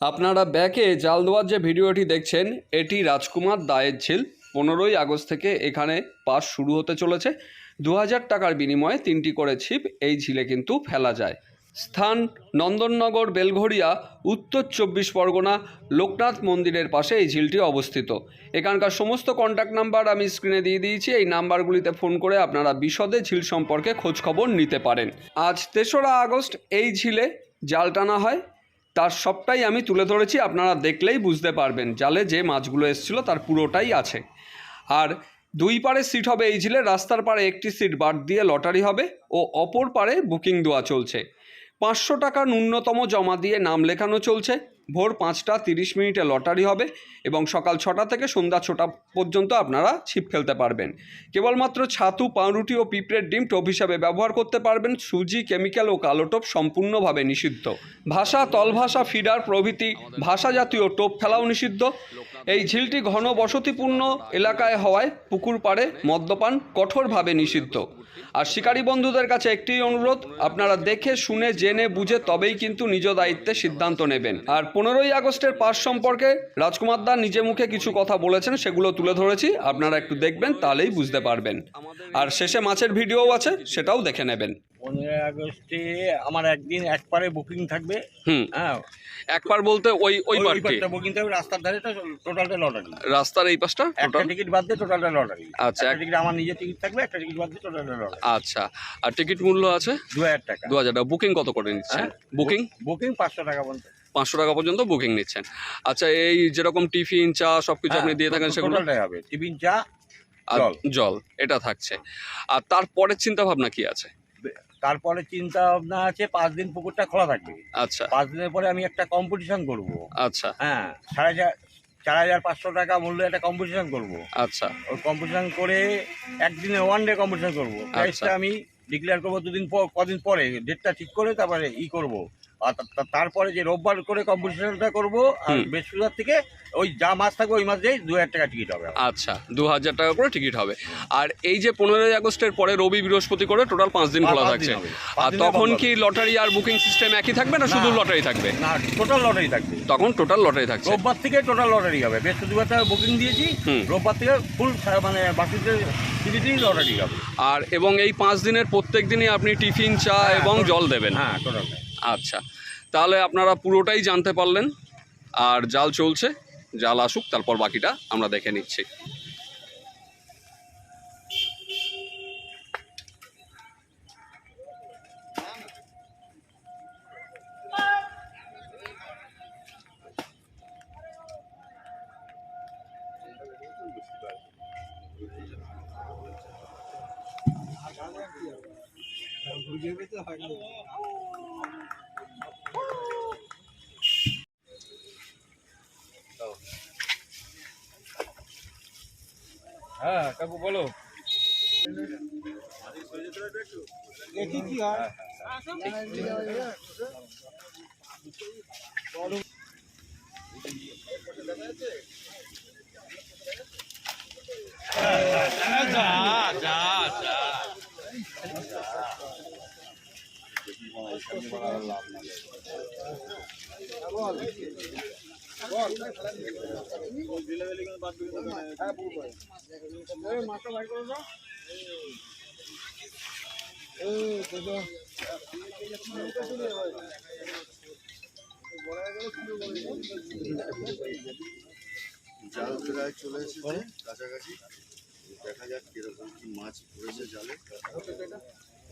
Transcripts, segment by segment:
আপনারা ব্যাকে জাল দেওয়ার যে ভিডিওটি দেখছেন এটি রাজকুমার দায়ের ঝিল। পনেরোই আগস্ট থেকে এখানে পাস শুরু হতে চলেছে। দু হাজার টাকার বিনিময়ে তিনটি করে ছিপ এই ঝিলে কিন্তু ফেলা যায়। স্থান নন্দননগর, বেলঘড়িয়া, উত্তর চব্বিশ পরগনা, লোকনাথ মন্দিরের পাশে এই ঝিলটি অবস্থিত। এখানকার সমস্ত কন্ট্যাক্ট নাম্বার আমি স্ক্রিনে দিয়ে দিয়েছি। এই নাম্বারগুলিতে ফোন করে আপনারা বিশদে ঝিল সম্পর্কে খোঁজখবর নিতে পারেন। আজ তেসরা আগস্ট এই ঝিলে জাল টানা হয়। তার সবটাই আমি তুলে ধরেছি। আপনারা দেখলেই বুঝতে পারবেন। জালে যে মাছগুলো এসেছিল তার পুরোটাই আছে। আর দুই পারে সিট হবে এই ঝিলে, রাস্তার পারে একটি সিট বাদ দিয়ে লটারি হবে ও অপর পারে বুকিং দেওয়া চলছে। পাঁচশো টাকা ন্যূনতম জমা দিয়ে নাম লেখানো চলছে। ভোর পাঁচটা তিরিশ মিনিটে লটারি হবে এবং সকাল ছটা থেকে সন্ধ্যা ছটা পর্যন্ত আপনারা ছিপ ফেলতে পারবেন। কেবলমাত্র ছাতু, পাউরুটি ও পিঁপড়ের ডিম টোপ হিসাবে ব্যবহার করতে পারবেন। সুজি, কেমিক্যাল ও কালো টোপ সম্পূর্ণভাবে নিষিদ্ধ। ভাষা, তলভাষা, ফিডার প্রভৃতি ভাষা জাতীয় টোপ ফেলাও নিষিদ্ধ। এই ঝিলটি ঘন বসতিপূর্ণ এলাকায় হওয়ায় পুকুর পাড়ে মদ্যপান কঠোরভাবে নিষিদ্ধ। আর শিকারী বন্ধুদের কাছে একটি অনুরোধ, আপনারা দেখে, শুনে, জেনে, বুঝে তবেই কিন্তু নিজ দায়িত্বে সিদ্ধান্ত নেবেন। আর পনেরোই আগস্টের পাশ সম্পর্কে রাজকুমার দা নিজে মুখে কিছু কথা বলেছেন, সেগুলো তুলে ধরেছি, আপনারা একটু দেখবেন, তাহলেই বুঝতে পারবেন। আর শেষে মাছের ভিডিও আছে, সেটাও দেখে নেবেন। পনেরোই আগস্টে আমার একদিন এক পারে বুকিং থাকবে। হুম। হ্যাঁ। একবার বলতে ওই ওই পার্টি বুকিং থাকবে রাস্তার ধারে টোটালটা লটারি রাস্তার এই পাশটা? একটা টিকিট বাদ দিয়ে টোটালটা লটারি আচ্ছা, একটা এক- টিকিট আমার নিজের টিকিট থাকবে একটা টিকিট বাদ দিয়ে টোটালটা লটারি আচ্ছা আর টিকিট মূল্য আছে? দু হাজার টাকা। দু হাজার টাকা। বুকিং কত করে নিচ্ছেন হ্যাঁ? বুকিং বুকিং পাঁচশো টাকা পর্যন্ত। পাঁচশো টাকা পর্যন্ত বুকিং নিচ্ছেন। আচ্ছা এই যেরকম টিফিন চা সব কিছু আপনি দিয়ে থাকেন সেগুলো? হবে। টিফিন চা আর। জল। এটা থাকছে। আর তারপরের চিন্তা ভাবনা কি আছে? তারপরে চিন্তা ভাবনা আছে পাঁচ দিন পুকুরটা খোলা থাকবে। আচ্ছা। পাঁচ দিনের পরে আমি একটা কম্পিটিশন করব। আচ্ছা। হ্যাঁ সাড়ে চার হাজার পাঁচশো টাকা মূল্য একটা কম্পিটিশন করব। আচ্ছা। ওই কম্পিটিশন করে একদিনে ওয়ান ডে কম্পিটিশন করব। প্রাইসটা আমি ডিক্লেয়ার করব দুদিন পর কদিন পরে ডেটটা ঠিক করে তারপরে ই করব। আর তারপরে যে রোববার করে কম্পিটিশনটা করব আর বৃহস্পতিবার থেকে ওই যা মাস থাকবে ওই মাসেই দু হাজার টাকা টিকিট হবে আচ্ছা দু হাজার টাকা করে টিকিট হবে। আর এই যে পনেরোই আগস্টের পরে রবি বৃহস্পতি করে টোটাল পাঁচ দিন খোলা থাকছে। আর তখন কি লটারি আর বুকিং সিস্টেম একই থাকবে না শুধু লটারি থাকবে? না টোটাল লটারি থাকবে। তখন টোটাল লটারি থাকছে। রোববার থেকে টোটাল লটারি হবে। বৃহস্পতিবার থেকে বুকিং দিয়েছি। রোববার থেকে ফুল মানে বাকিদের টিকিটই লটারি হবে। আর এবং এই পাঁচ দিনের প্রত্যেক দিনই আপনি টিফিন চা হ্যাঁ, এবং জল দেবেন। হ্যাঁ টোটাল আচ্ছা তাহলে আপনারা পুরোটাই জানতে পারলেন। আর জাল চলছে, জাল আসুক, তারপর বাকিটা আমরা দেখে নিচ্ছি। কাকু বলো। জাল প্রায় চলে এসেছে কাছাকাছি দেখা যাক কীরকম কি মাছ পড়েছে জালে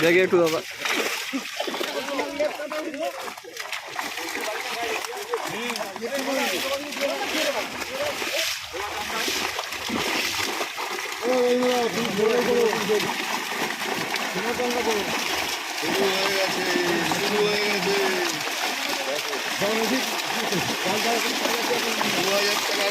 দেখি একটু দাদা। দু হাজার টাকার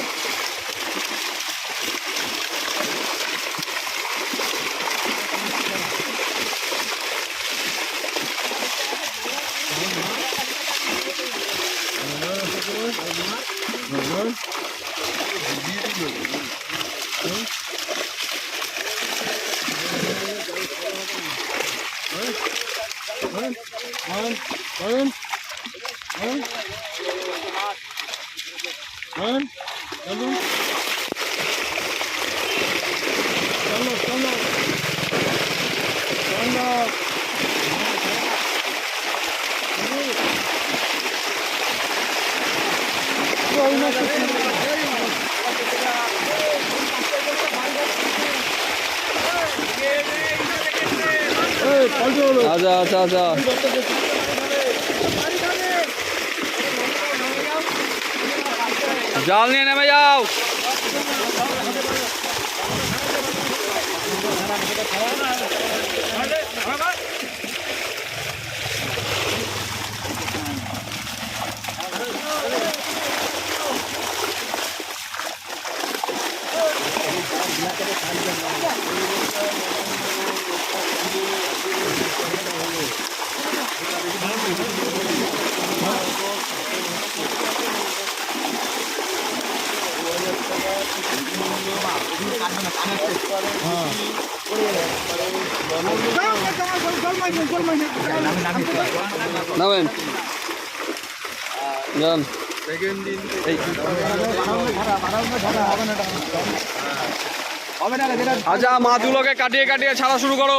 আচ্ছা জাল নিয়ে নেমে যাও নামেন। যান। সেকেন্ড দিন এই আচ্ছা মাছগুলোকে কাটিয়ে কাটিয়ে ছাড়া শুরু করো।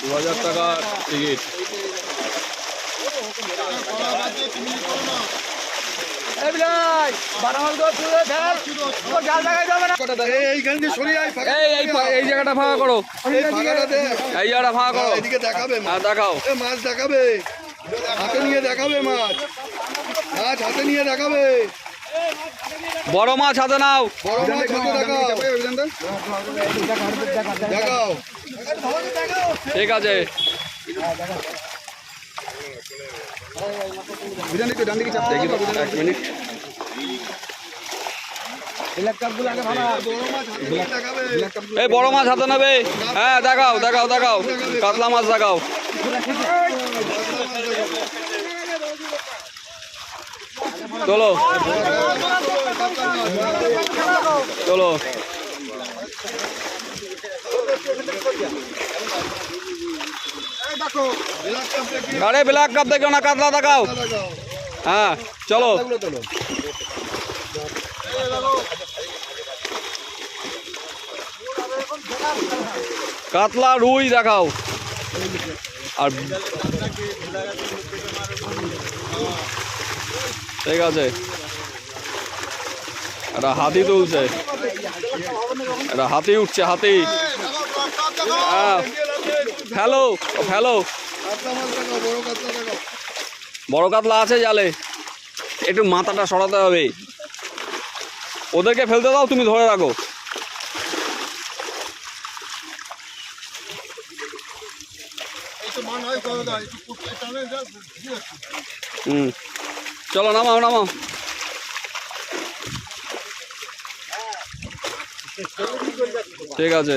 দু হাজার টাকা টিকিট এই ফাঁকা জায়গাটা করো। এই জায়গাটা ফাঁকা করো। এদিকে দেখাবে মাছ। হ্যাঁ দেখাও। মাছ দেখাবে। হাতে নিয়ে দেখাবে মাছ। মাছ হাতে নিয়ে দেখাবে। বড় মাছ হাতে নাও। বড় মাছ হাতে দেখাও। দেখাও। ঠিক আছে। দেখি তো, এক মিনিট। এই বড় মাছ হাতে নেবে। হ্যাঁ দেখাও দেখাও দেখাও। কাতলা মাছ দেখাও। চলো। চলো। আরে ব্ল্যাক কাপ দেখো না কাতলা দেখাও। দেখাও হ্যাঁ চলো। কাতলা রুই দেখাও। আর ঠিক আছে। এটা হাতি তুলছে। এটা হাতি উঠছে হাতি। হ্যাঁ। ফেলো ফেলো। বড় কাতলা আছে জালে। একটু মাথাটা সরাতে হবে। ওদেরকে ফেলতে দাও, তুমি ধরে রাখো। হুম। চলো, নামাও নামাও। ঠিক আছে।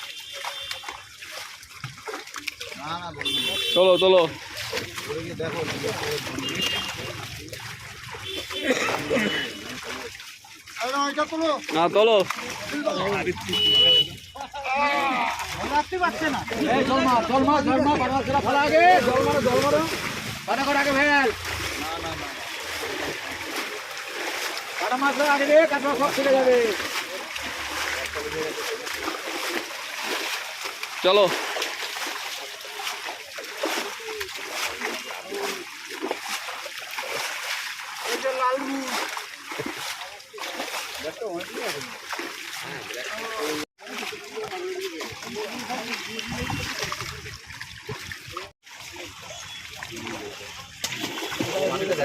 চলো চলো। না তোলো চলো।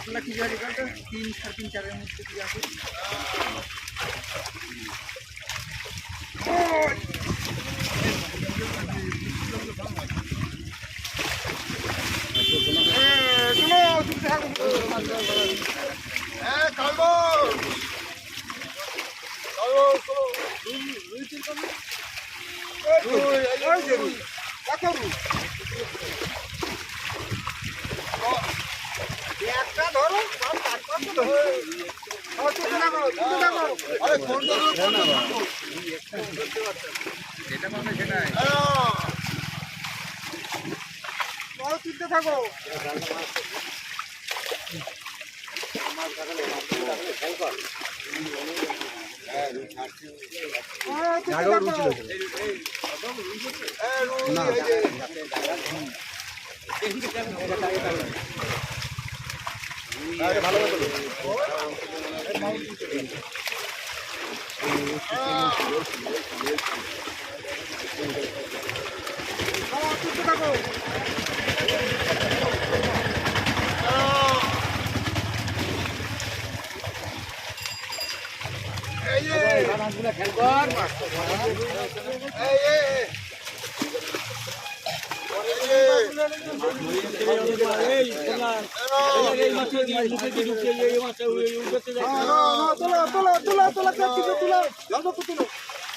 আপনার কি জায়গা তিন সাড়ে তিন চারের মধ্যে কি আছে Hey, Calvo! এদিকে এদিকে ফেলো ফেলো আরে ফোন করো ফোন করো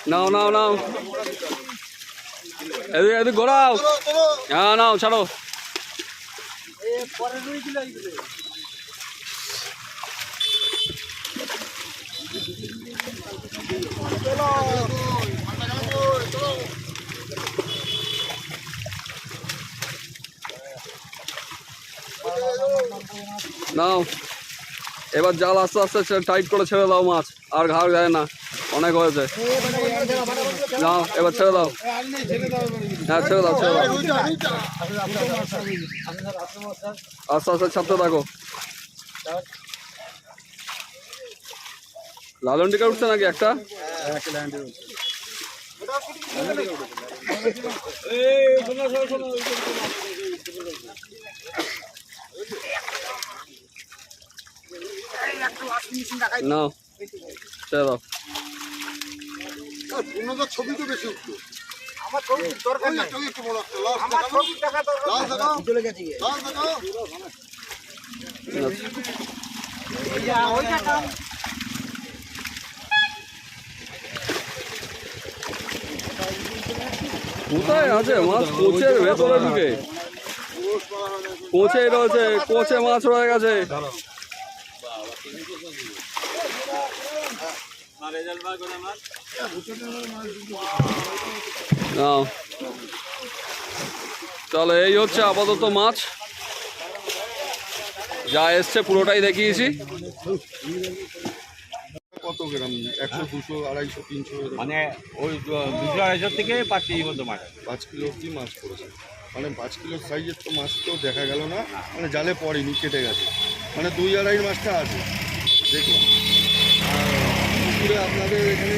নাও নাও নাও। এদিকে এদিকে ঘোরাও। হ্যাঁ নাও ছাড়ো। নাও। এবার জাল আস্তে আস্তে টাইট করে ছেড়ে দাও মাছ, আর ঘাড় যায় না। অনেক হয়েছে। নাও, এবার ছেড়ে দাও। হ্যাঁ ছেড়ে দাও ছেড়ে দাও। আস্তে আস্তে ছাড়তে থাকো। লালন টিকা উঠছে নাকি একটা? দাও। পূর্ণতার ছবি তো বেশি। উঠতো আমার ছবি দরকার ওই নাই একটা বড় ছবি দরকার চলে কোথায় আছে মাছ? কোচের ভেতরে ঢুকে। কোচে রয়েছে, কোচে মাছ রয়ে গেছে। চলো এই হচ্ছে আপাতত মাছ। যা এসছে পুরোটাই দেখিয়েছি। কত গ্রাম একশো দুশো আড়াইশো তিনশো মানে ওই দুশো আড়াইশো থেকে পাঁচ কেজি মতো মাছ। পাঁচ কিলো অব্দি মাছ পড়েছে। মানে পাঁচ কিলো সাইজের তো মাছ তো দেখা গেল না। মানে জালে পড়েনি কেটে গেছে। মানে দুই আড়াই মাছটা আছে। দেখলাম আর পুকুরে আপনাদের এখানে